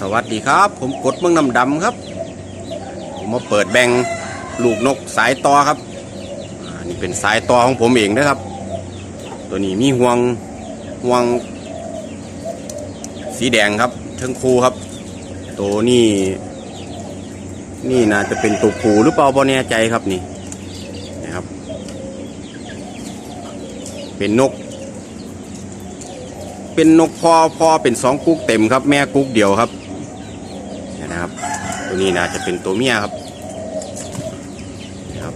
สวัสดีครับ ผมกดเมืองน้ำดำครับผมมาเปิดแบ่งลูกนกสายต่อครับอ่านี่เป็นสายต่อของผมเองนะครับ ตัวนี้มีห่วงห่วง สีแดงครับเทิงคูครับ ตัวนี้นี่น่าจะเป็นตัวผูหรือเปล่าบ่แน่ใจครับนี่นะครับ เป็นนก เป็นนกพอพอเป็นสองกุ๊กเต็มครับ แม่กุ๊กเดียวครับ ตัวนี้น่าจะเป็นตัวเมียครับครับ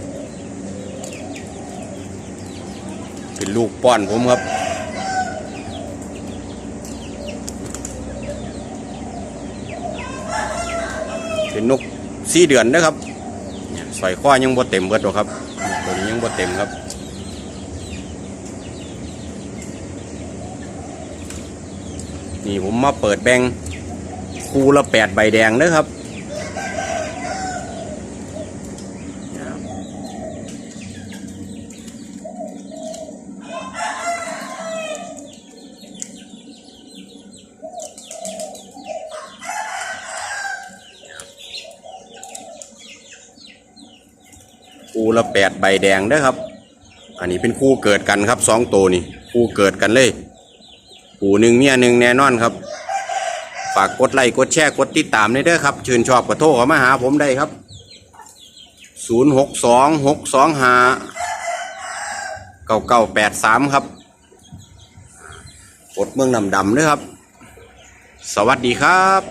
เป็นลูกป้อนผมครับเป็นนกสี่เดือนนะครับเนี่ยสอยข้อยังบ่เต็มเบิดหรอกครับ ตัวนี้ยังบ่เต็มครับ นี่ผมมาเปิดแบงคูละแปดใบแดงนะครับ คูละแปดใบแดงเด้อครับ อันนี้เป็นคู่เกิดกันครับสองตัวนี่คู่เกิดกันเลยหูหนึ่งเมียหนึ่งแน่นอนครับ ฝากกดไลค์กดแชร์กดติดตามได้เด้อครับชื่นชอบก็โทรเข้ามาหาผมได้ครับ0 6 2 6 2 5 9 9 8 3ครับกดเมืองดำดำด้วยครับ สวัสดีครับ